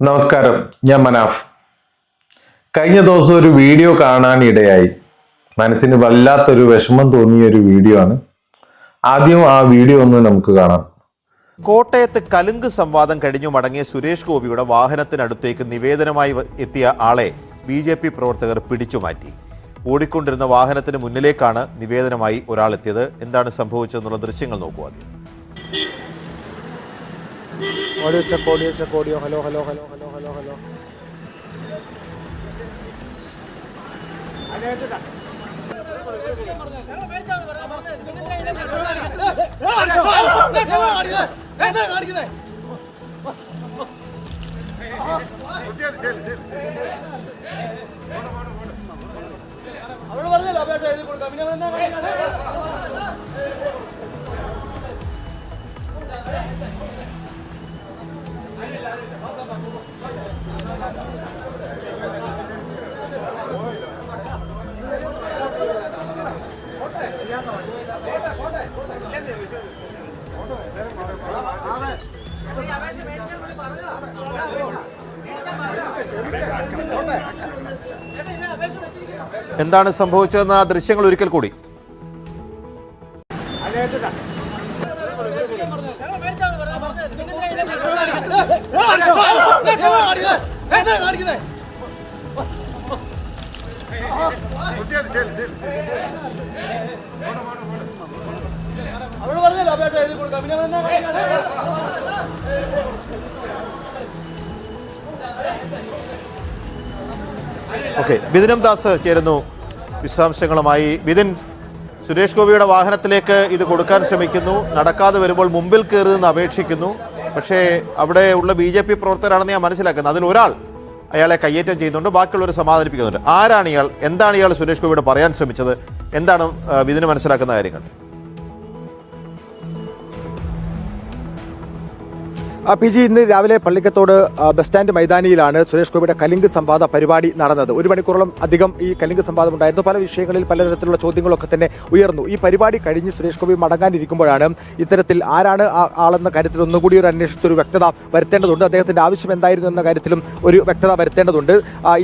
നമസ്കാരം ഞാൻ മനാഫ്. കഴിഞ്ഞ ദിവസം ഒരു വീഡിയോ കാണാൻ ഇടയായി മനസ്സിന് വല്ലാത്തൊരു വിഷമം തോന്നിയ ഒരു വീഡിയോ ആണ്. ആദ്യം ആ വീഡിയോ ഒന്ന് നമുക്ക് കാണാം. കോട്ടയത്ത് കലുങ്ക് സംവാദം കഴിഞ്ഞു മടങ്ങിയ സുരേഷ് ഗോപിയുടെ വാഹനത്തിനടുത്തേക്ക് നിവേദനമായി എത്തിയ ആളെ ബി ജെ പി പ്രവർത്തകർ പിടിച്ചുമാറ്റി ഓടിക്കൊണ്ടിരുന്ന വാഹനത്തിന് മുന്നിലേക്കാണ് നിവേദനമായി ഒരാൾ എത്തിയത് എന്താണ് സംഭവിച്ചതെന്നുള്ള ദൃശ്യങ്ങൾ നോക്കുക ആദ്യം. Audio check audio check audio hello hello hello hello hello hello. അവിടെ പറഞ്ഞല്ലോ അപേക്ഷ എഴുതി കൊടുക്കാം. പിന്നെ കാണിക്കാതെ? എന്താണ് സംഭവിച്ചതെന്ന ദൃശ്യങ്ങൾ ഒരിക്കൽ കൂടി. അവിടെ പറഞ്ഞല്ലോ അപേക്ഷ എഴുതി കൊടുക്കാം പിന്നെ ഓക്കെ ബിദിനം ദാസ് ചേരുന്നു. വിശദാംശങ്ങളുമായി ബിദിൻ സുരേഷ് ഗോപിയുടെ വാഹനത്തിലേക്ക് ഇത് കൊടുക്കാൻ ശ്രമിക്കുന്നു. നടക്കാതെ വരുമ്പോൾ മുമ്പിൽ കയറി നിന്ന് അപേക്ഷിക്കുന്നു. പക്ഷേ അവിടെ ഉള്ള ബി ജെ പി പ്രവർത്തകരാണെന്ന് ഞാൻ മനസ്സിലാക്കുന്നത്. അതിൽ ഒരാൾ അയാളെ കയ്യേറ്റം ചെയ്യുന്നുണ്ട്. ബാക്കിയുള്ളവർ സമാധാനിപ്പിക്കുന്നുണ്ട്. ആരാണ് ഇയാൾ? എന്താണ് ഇയാൾ സുരേഷ് ഗോപിയോട് പറയാൻ ശ്രമിച്ചത്? എന്താണ് ഇതിന് മനസ്സിലാക്കുന്ന കാര്യങ്ങൾ? പി ജി ഇന്ന് രാവിലെ പള്ളിക്കത്തോട് ബസ് സ്റ്റാൻഡ് മൈതാനിയിലാണ് സുരേഷ് ഗോപിയുടെ കലിംഗ് സംവാദ പരിപാടി നടന്നത്. ഒരു മണിക്കൂറോളം അധികം ഈ കലിംഗ് സംവാദം ഉണ്ടായിരുന്നു. പല വിഷയങ്ങളിൽ പലതരത്തിലുള്ള ചോദ്യങ്ങളൊക്കെ തന്നെ ഉയർന്നു. ഈ പരിപാടി കഴിഞ്ഞ് സുരേഷ് ഗോപി മടങ്ങാനിരിക്കുമ്പോഴാണ് ഇത്തരത്തിൽ ആരാണ് ആളെന്ന കാര്യത്തിൽ ഒന്നുകൂടി ഒരു അന്വേഷണത്തിൽ ഒരു വ്യക്തത വരുത്തേണ്ടതുണ്ട്. അദ്ദേഹത്തിന്റെ ആവശ്യം എന്തായിരുന്നു എന്ന കാര്യത്തിലും ഒരു വ്യക്തത വരുത്തേണ്ടതുണ്ട്.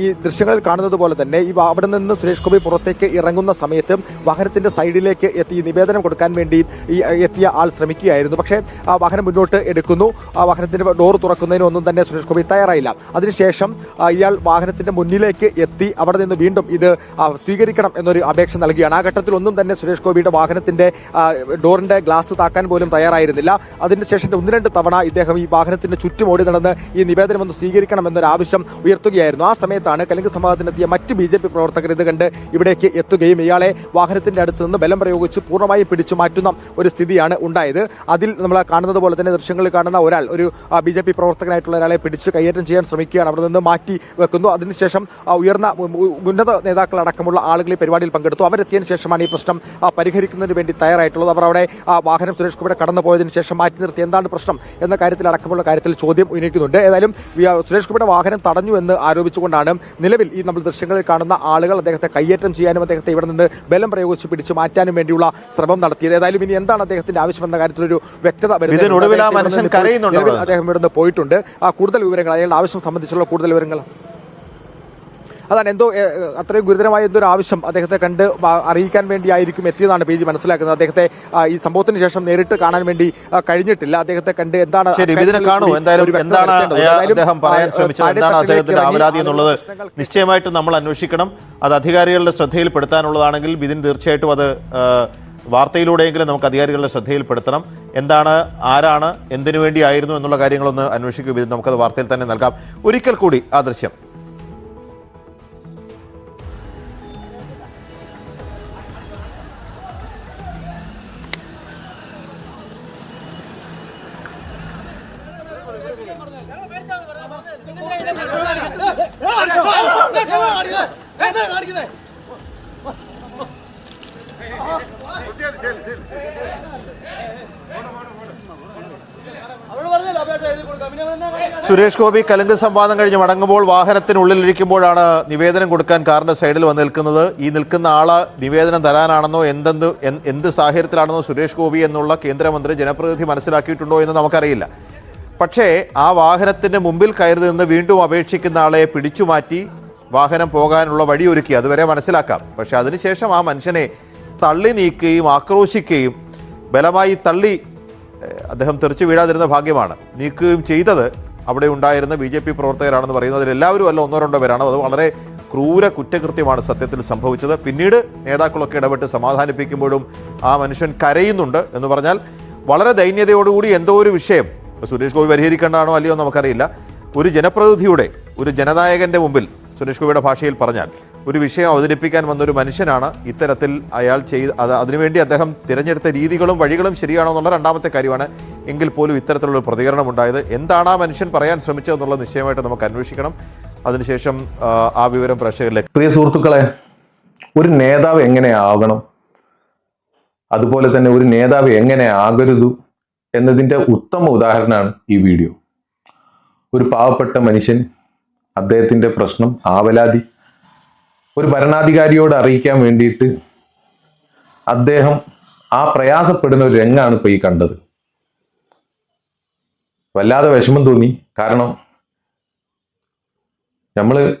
ഈ ദൃശ്യങ്ങളിൽ കാണുന്നത് പോലെ തന്നെ ഈ അവിടെ നിന്ന് സുരേഷ് ഗോപി പുറത്തേക്ക് ഇറങ്ങുന്ന സമയത്ത് വാഹനത്തിന്റെ സൈഡിലേക്ക് എത്തി നിവേദനം കൊടുക്കാൻ വേണ്ടി ഈ എത്തിയ ആൾ ശ്രമിക്കുകയായിരുന്നു. പക്ഷേ വാഹനം മുന്നോട്ട് എടുക്കുന്നു. വാഹനത്തിന്റെ ഡോർ തുറക്കുന്നതിന് ഒന്നും തന്നെ സുരേഷ് ഗോപി തയ്യാറായില്ല. അതിനുശേഷം ഇയാൾ വാഹനത്തിന്റെ മുന്നിലേക്ക് എത്തി അവിടെ നിന്ന് വീണ്ടും ഇത് സ്വീകരിക്കണം എന്നൊരു അപേക്ഷ നൽകുകയാണ്. ആ ഘട്ടത്തിൽ ഒന്നും തന്നെ സുരേഷ് ഗോപിയുടെ വാഹനത്തിന്റെ ഡോറിന്റെ ഗ്ലാസ് താക്കാൻ പോലും തയ്യാറായിരുന്നില്ല. അതിനുശേഷം ഒന്ന് രണ്ട് തവണ ഇദ്ദേഹം ഈ വാഹനത്തിന്റെ ചുറ്റും ഓടി നടന്ന് ഈ നിവേദനം ഒന്ന് സ്വീകരിക്കണം എന്നൊരു ആവശ്യം ഉയർത്തുകയായിരുന്നു. ആ സമയത്താണ് കലിംഗ സംവാദത്തിനെത്തിയ മറ്റ് ബി ജെ പി പ്രവർത്തകർ ഇത് കണ്ട് ഇവിടേക്ക് എത്തുകയും ഇയാളെ വാഹനത്തിന്റെ അടുത്ത് നിന്ന് ബലം പ്രയോഗിച്ച് പൂർണമായും പിടിച്ചു മാറ്റുന്ന ഒരു സ്ഥിതിയാണ് ഉണ്ടായത്. അതിൽ നമ്മൾ കാണുന്നത് പോലെ തന്നെ ദൃശ്യങ്ങളിൽ കാണുന്ന ഒരാൾ ഒരു ബി ജെ പി പ്രവർത്തകനായിട്ടുള്ള ഒരാളെ പിടിച്ച് കൈയേറ്റം ചെയ്യാൻ ശ്രമിക്കുകയാണ്. അവിടെ നിന്ന് മാറ്റി വെക്കുന്നു. അതിനുശേഷം ഉയർന്ന ഉന്നത നേതാക്കളടക്കമുള്ള ആളുകൾ ഈ പരിപാടിയിൽ പങ്കെടുത്തു. അവരെത്തിയതിനു ശേഷമാണ് ഈ പ്രശ്നം പരിഹരിക്കുന്നതിന് വേണ്ടി തയ്യാറായിട്ടുള്ളത്. അവർ അവിടെ ആ, വാഹനം സുരേഷ് കുമാർ കടന്നു പോയതിനു ശേഷം മാറ്റി നിർത്തി. എന്താണ് പ്രശ്നം എന്ന കാര്യത്തിൽ അടക്കമുള്ള കാര്യത്തിൽ ചോദ്യം ഉന്നയിക്കുന്നുണ്ട്. ഏതായാലും സുരേഷ് കുമാരുടെ വാഹനം തടഞ്ഞു എന്ന് ആരോപിച്ചുകൊണ്ടാണ് നിലവിൽ ഈ നമ്മൾ ദൃശ്യങ്ങളിൽ കാണുന്ന ആളുകൾ അദ്ദേഹത്തെ കയ്യേറ്റം ചെയ്യാനും അദ്ദേഹത്തെ ഇവിടെ നിന്ന് ബലം പ്രയോഗിച്ച് പിടിച്ചു മാറ്റാനും വേണ്ടിയുള്ള ശ്രമം നടത്തിയത്. ഏതായാലും ഇനി എന്താണ് അദ്ദേഹത്തിന്റെ ആവശ്യം എന്ന കാര്യത്തിലൊരു വ്യക്തത വരുത്തേണ്ടതുണ്ട്. നിലവിൽ അദ്ദേഹം ഇവിടുന്ന് പോയിട്ടുണ്ട്. ആ കൂടുതൽ വിവരങ്ങൾ അയാളുടെ ആവശ്യം സംബന്ധിച്ചുള്ള കൂടുതൽ വിവരങ്ങൾ. അതാണ് എന്തോ അത്രയും ഗുരുതരമായ എന്തോ ഒരു ആവശ്യം അദ്ദേഹത്തെ കണ്ട് അറിയിക്കാൻ വേണ്ടിയായിരിക്കും എത്തിയതാണ് പി ജി മനസ്സിലാക്കുന്നത്. അദ്ദേഹത്തെ ഈ സംഭവത്തിന് ശേഷം നേരിട്ട് കാണാൻ വേണ്ടി കഴിഞ്ഞിട്ടില്ല. അദ്ദേഹത്തെ കണ്ട് എന്താണ് എന്നുള്ളത് നിശ്ചയമായിട്ട് നമ്മൾ അന്വേഷിക്കണം. അത് അധികാരികളുടെ ശ്രദ്ധയിൽപ്പെടുത്താനുള്ളതാണെങ്കിൽ ബിദിൻ തീർച്ചയായിട്ടും അത് വാർത്തയിലൂടെയെങ്കിലും നമുക്ക് അധികാരികളുടെ ശ്രദ്ധയിൽപ്പെടുത്തണം എന്താണ് ആരാണ് എന്തിനു വേണ്ടിയായിരുന്നു എന്നുള്ള കാര്യങ്ങളൊന്ന് അന്വേഷിക്കുക നമുക്കത് വാർത്തയിൽ തന്നെ നൽകാം ഒരിക്കൽ കൂടി ആ ദൃശ്യം എന്താ സുരേഷ് ഗോപി കലുങ്ക് സംവാദം കഴിഞ്ഞ് മടങ്ങുമ്പോൾ വാഹനത്തിനുള്ളിലിരിക്കുമ്പോഴാണ് നിവേദനം കൊടുക്കാൻ കാറിന്റെ സൈഡിൽ വന്ന് നിൽക്കുന്നത്. ഈ നിൽക്കുന്ന ആൾ നിവേദനം തരാനാണെന്നോ എന്തെന്ത് എന്ത്- എന്ത് സാഹചര്യത്തിലാണെന്നോ സുരേഷ് ഗോപി എന്നുള്ള കേന്ദ്രമന്ത്രി ജനപ്രതിനിധി മനസ്സിലാക്കിയിട്ടുണ്ടോ എന്ന് നമുക്കറിയില്ല. പക്ഷേ ആ വാഹനത്തിന്റെ മുമ്പിൽ കയറി നിന്ന് വീണ്ടും അപേക്ഷിക്കുന്ന ആളെ പിടിച്ചുമാറ്റി വാഹനം പോകാനുള്ള വഴിയൊരുക്കി. അതുവരെ മനസ്സിലാക്കാം. പക്ഷേ അതിനുശേഷം ആ മനുഷ്യനെ തള്ളി നീക്കുകയും ആക്രോശിക്കുകയും ബലമായി തള്ളി അദ്ദേഹം തെറിച്ചു വീഴാതിരുന്ന ഭാഗ്യമാണ്. നീക്കുകയും ചെയ്തത് അവിടെ ഉണ്ടായിരുന്ന ബി ജെ പി പ്രവർത്തകരാണെന്ന് പറയുന്നതിൽ എല്ലാവരും അല്ല ഒന്നോ രണ്ടോ പേരാണ്. അത് വളരെ ക്രൂര കുറ്റകൃത്യമാണ് സത്യത്തിൽ സംഭവിച്ചത്. പിന്നീട് നേതാക്കളൊക്കെ ഇടപെട്ട് സമാധാനിപ്പിക്കുമ്പോഴും ആ മനുഷ്യൻ കരയുന്നുണ്ട് എന്ന് പറഞ്ഞാൽ വളരെ ദൈന്യതയോടുകൂടി എന്തോ ഒരു വിഷയം. സുരേഷ് ഗോപി പരിഹരിക്കേണ്ടതാണോ അല്ലയോ നമുക്കറിയില്ല. ഒരു ജനപ്രതിനിധിയുടെ ഒരു ജനനായകന്റെ മുമ്പിൽ സുരേഷ് ഗോപിയുടെ ഭാഷയിൽ പറഞ്ഞാൽ ഒരു വിഷയം അവതരിപ്പിക്കാൻ വന്നൊരു മനുഷ്യനാണ്. ഇത്തരത്തിൽ അയാൾ ചെയ്ത് അത് അതിനുവേണ്ടി അദ്ദേഹം തിരഞ്ഞെടുത്ത രീതികളും വഴികളും ശരിയാണോ എന്നുള്ള രണ്ടാമത്തെ കാര്യമാണ്. എങ്കിൽ പോലും ഇത്തരത്തിലുള്ള പ്രതികരണം ഉണ്ടായത്. എന്താണ് ആ മനുഷ്യൻ പറയാൻ ശ്രമിച്ചതെന്നുള്ള നിശ്ചയമായിട്ട് നമുക്ക് അന്വേഷിക്കണം. അതിനുശേഷം ആ വിവരം പ്രേക്ഷകരിലേക്ക്. പ്രിയ സുഹൃത്തുക്കളെ ഒരു നേതാവ് എങ്ങനെ ആകണം? അതുപോലെ തന്നെ ഒരു നേതാവ് എങ്ങനെ ആകരുത് എന്നതിന്റെ ഉത്തമ ഉദാഹരണമാണ് ഈ വീഡിയോ. ഒരു പാവപ്പെട്ട മനുഷ്യൻ അദ്ദേഹത്തിന്റെ പ്രശ്നം ആവലാതി ഒരു ഭരണാധികാരിയോട് അറിയിക്കാൻ വേണ്ടിയിട്ട് അദ്ദേഹം ആ പ്രയാസപ്പെടുന്ന ഒരു രംഗമാണ് ഇപ്പോൾ ഈ കണ്ടത്. വല്ലാതെ വിഷമം തോന്നി. കാരണം നമ്മൾ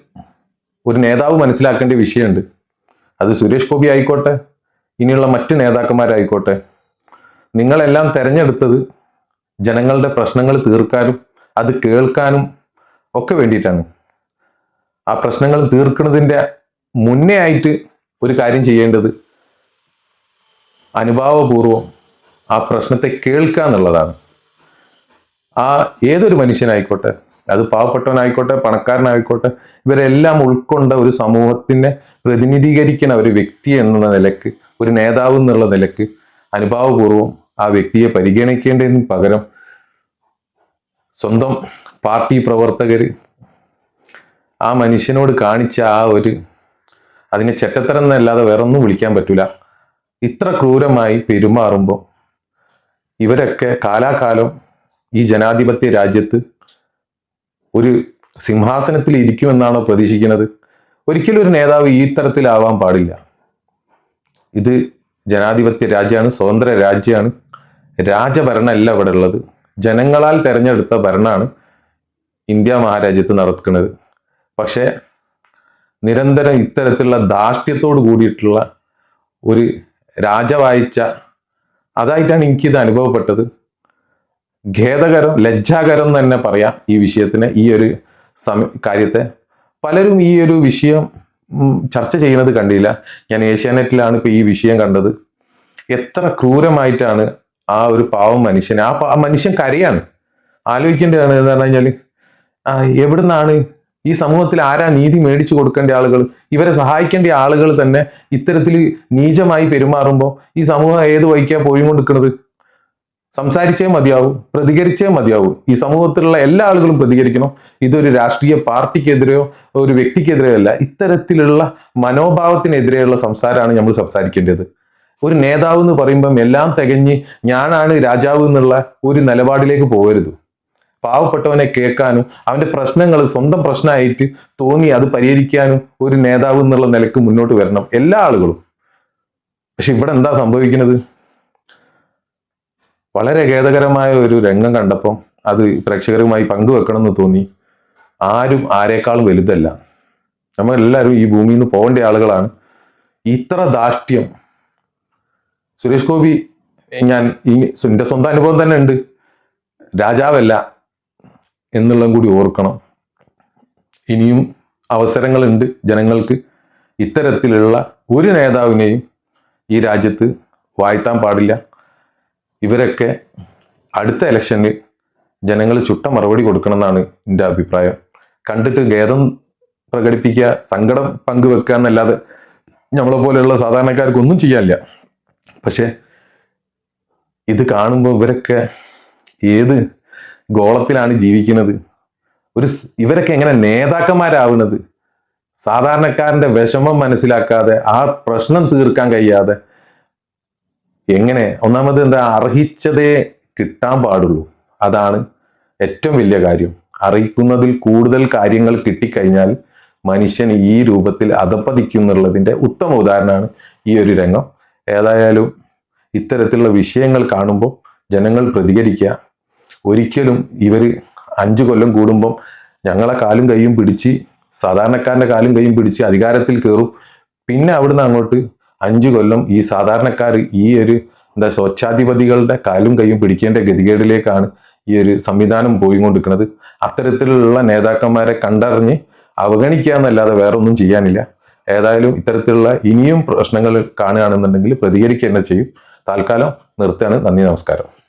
ഒരു നേതാവ് മനസ്സിലാക്കേണ്ട വിഷയമുണ്ട്. അത് സുരേഷ് ഗോപി ആയിക്കോട്ടെ ഇനിയുള്ള മറ്റ് നേതാക്കന്മാരായിക്കോട്ടെ നിങ്ങളെല്ലാം തിരഞ്ഞെടുത്തത് ജനങ്ങളുടെ പ്രശ്നങ്ങൾ തീർക്കാനും അത് കേൾക്കാനും ഒക്കെ വേണ്ടിയിട്ടാണ്. ആ പ്രശ്നങ്ങൾ തീർക്കുന്നതിന്റെ മുന്നേ ആയിട്ട് ഒരു കാര്യം ചെയ്യേണ്ടത് അനുഭാവപൂർവം ആ പ്രശ്നത്തെ കേൾക്കുക എന്നുള്ളതാണ്. ആ ഏതൊരു മനുഷ്യനായിക്കോട്ടെ അത് പാവപ്പെട്ടവനായിക്കോട്ടെ പണക്കാരനായിക്കോട്ടെ ഇവരെല്ലാം ഉൾക്കൊണ്ട ഒരു സമൂഹത്തിനെ പ്രതിനിധീകരിക്കുന്ന ഒരു വ്യക്തി എന്ന നിലയ്ക്ക് ഒരു നേതാവ് എന്നുള്ള നിലയ്ക്ക് അനുഭാവപൂർവം ആ വ്യക്തിയെ പരിഗണിക്കേണ്ടതിന് പകരം സ്വന്തം പാർട്ടി പ്രവർത്തകർ ആ മനുഷ്യനോട് കാണിച്ച ആ ഒരു അതിനെ ചെറ്റത്തരം എന്നല്ലാതെ വേറൊന്നും വിളിക്കാൻ പറ്റൂല. ഇത്ര ക്രൂരമായി പെരുമാറുമ്പോൾ ഇവരൊക്കെ കാലാകാലം ഈ ജനാധിപത്യ രാജ്യത്ത് ഒരു സിംഹാസനത്തിൽ ഇരിക്കുമെന്നാണോ പ്രതീക്ഷിക്കുന്നത്? ഒരിക്കലും ഒരു നേതാവ് ഈ തരത്തിലാവാൻ പാടില്ല. ഇത് ജനാധിപത്യ രാജ്യമാണ് സ്വതന്ത്ര രാജ്യമാണ്. രാജഭരണമല്ല ഇവിടെ ഉള്ളത് ജനങ്ങളാൽ തെരഞ്ഞെടുത്ത ഭരണമാണ് ഇന്ത്യ മഹാരാജ്യത്ത് നടക്കുന്നത്. പക്ഷേ നിരന്തരം ഇത്തരത്തിലുള്ള ധാർഷ്ട്യത്തോട് കൂടിയിട്ടുള്ള ഒരു രാജവായിച്ച അതായിട്ടാണ് എനിക്കിത് അനുഭവപ്പെട്ടത്. ഖേദകരം ലജ്ജാകരം തന്നെ പറയാം ഈ വിഷയത്തിന് ഈ ഒരു സമ കാര്യത്തെ. പലരും ഈ ഒരു വിഷയം ചർച്ച ചെയ്യുന്നത് കണ്ടില്ല. ഞാൻ ഏഷ്യാനെറ്റിലാണ് ഇപ്പോൾ ഈ വിഷയം കണ്ടത്. എത്ര ക്രൂരമായിട്ടാണ് ആ ഒരു പാവം മനുഷ്യൻ ആ മനുഷ്യൻ കരയാണ്. ആലോചിക്കേണ്ടതാണ് എന്ന് പറഞ്ഞു കഴിഞ്ഞാൽ എവിടുന്നാണ് ഈ സമൂഹത്തിൽ ആരാ നീതി മേടിച്ചു കൊടുക്കേണ്ട ആളുകൾ? ഇവരെ സഹായിക്കേണ്ട ആളുകൾ തന്നെ ഇത്തരത്തിൽ നീചമായി പെരുമാറുമ്പോൾ ഈ സമൂഹം ഏത് വഴിക്കാ പോയിക്കൊണ്ടിരിക്കുന്നത് സംസാരിച്ചേ മതിയാവും പ്രതികരിച്ചേ മതിയാവും. ഈ സമൂഹത്തിലുള്ള എല്ലാ ആളുകളും പ്രതികരിക്കണം. ഇതൊരു രാഷ്ട്രീയ പാർട്ടിക്കെതിരെയോ ഒരു വ്യക്തിക്കെതിരെയോ അല്ല ഇത്തരത്തിലുള്ള മനോഭാവത്തിനെതിരെയുള്ള സംസാരമാണ് നമ്മൾ സംസാരിക്കേണ്ടത്. ഒരു നേതാവ് എന്ന് പറയുമ്പം എല്ലാം തികഞ്ഞ് ഞാനാണ് രാജാവ് എന്നുള്ള ഒരു നിലപാടിലേക്ക് പോകരുത്. പാവപ്പെട്ടവനെ കേൾക്കാനും അവന്റെ പ്രശ്നങ്ങൾ സ്വന്തം പ്രശ്നമായിട്ട് തോന്നി അത് പരിഹരിക്കാനും ഒരു നേതാവ് എന്നുള്ള നിലയ്ക്ക് മുന്നോട്ട് വരണം എല്ലാ ആളുകളും. പക്ഷെ ഇവിടെ എന്താ സംഭവിക്കുന്നത്? വളരെ ഖേദകരമായ ഒരു രംഗം കണ്ടപ്പം അത് പ്രേക്ഷകരുമായി പങ്കുവെക്കണം എന്ന് തോന്നി. ആരും ആരെക്കാളും വലുതല്ല. നമ്മളെല്ലാവരും ഈ ഭൂമിയിൽ നിന്ന് പോകേണ്ട ആളുകളാണ്. ഇത്ര ധാഷ്ട്യം സുരേഷ് ഗോപി ഞാൻ ഈ എന്റെ സ്വന്തം അനുഭവം തന്നെ ഉണ്ട്. രാജാവല്ല. എന്നുള്ളതും കൂടി ഓർക്കണം. ഇനിയും അവസരങ്ങളുണ്ട് ജനങ്ങൾക്ക്. ഇത്തരത്തിലുള്ള ഒരു നേതാവിനെയും ഈ രാജ്യത്ത് വാഴ്ത്താൻ പാടില്ല. ഇവരൊക്കെ അടുത്ത ഇലക്ഷനിൽ ജനങ്ങൾ ചുട്ട മറുപടി കൊടുക്കണമെന്നാണ് എന്റെ അഭിപ്രായം. കണ്ടിട്ട് ഖേദം പ്രകടിപ്പിക്കുക സങ്കടം പങ്കുവെക്കുക എന്നല്ലാതെ നമ്മളെ പോലെയുള്ള സാധാരണക്കാർക്കൊന്നും ചെയ്യാനില്ല. പക്ഷേ ഇത് കാണുമ്പോൾ ഇവരൊക്കെ ഏത് ഗോളത്തിലാണ് ജീവിക്കുന്നത്. ഒരു ഇവരൊക്കെ എങ്ങനെ നേതാക്കന്മാരാവുന്നത്? സാധാരണക്കാരന്റെ വിഷമം മനസ്സിലാക്കാതെ ആ പ്രശ്നം തീർക്കാൻ കഴിയാതെ എങ്ങനെ? ഒന്നാമത് എന്താ? അർഹിച്ചതേ കിട്ടാൻ പാടുള്ളൂ. അതാണ് ഏറ്റവും വലിയ കാര്യം. അറിയിക്കുന്നതിൽ കൂടുതൽ കാര്യങ്ങൾ കിട്ടിക്കഴിഞ്ഞാൽ മനുഷ്യൻ ഈ രൂപത്തിൽ അധപ്പതിക്കും എന്നുള്ളതിന്റെ ഉത്തമ ഉദാഹരണമാണ് ഈ ഒരു രംഗം. ഏതായാലും ഇത്തരത്തിലുള്ള വിഷയങ്ങൾ കാണുമ്പോൾ ജനങ്ങൾ പ്രതികരിക്കുക. ഒരിക്കലും ഇവർ അഞ്ചു കൊല്ലം കൂടുമ്പം ഞങ്ങളെ കാലും കൈയും പിടിച്ച് സാധാരണക്കാരന്റെ കാലും കൈയും പിടിച്ച് അധികാരത്തിൽ കയറും. പിന്നെ അവിടുന്ന് അങ്ങോട്ട് അഞ്ചു കൊല്ലം ഈ സാധാരണക്കാർ ഈ ഒരു എന്താ സ്വച്ഛാധിപതികളുടെ കാലും കൈയും പിടിക്കേണ്ട ഗതികേടിലേക്കാണ് ഈ ഒരു സംവിധാനം പോയിക്കൊണ്ടിരിക്കുന്നത്. അത്തരത്തിലുള്ള നേതാക്കന്മാരെ കണ്ടറിഞ്ഞ് അവഗണിക്കുക എന്നല്ലാതെ വേറെ ഒന്നും ചെയ്യാനില്ല. ഏതായാലും ഇത്തരത്തിലുള്ള ഇനിയും പ്രശ്നങ്ങൾ കാണുകയാണെന്നുണ്ടെങ്കിൽ പ്രതികരിക്കുക തന്നെ ചെയ്യും. തൽക്കാലം നിർത്തുകയാണ്. നന്ദി നമസ്കാരം.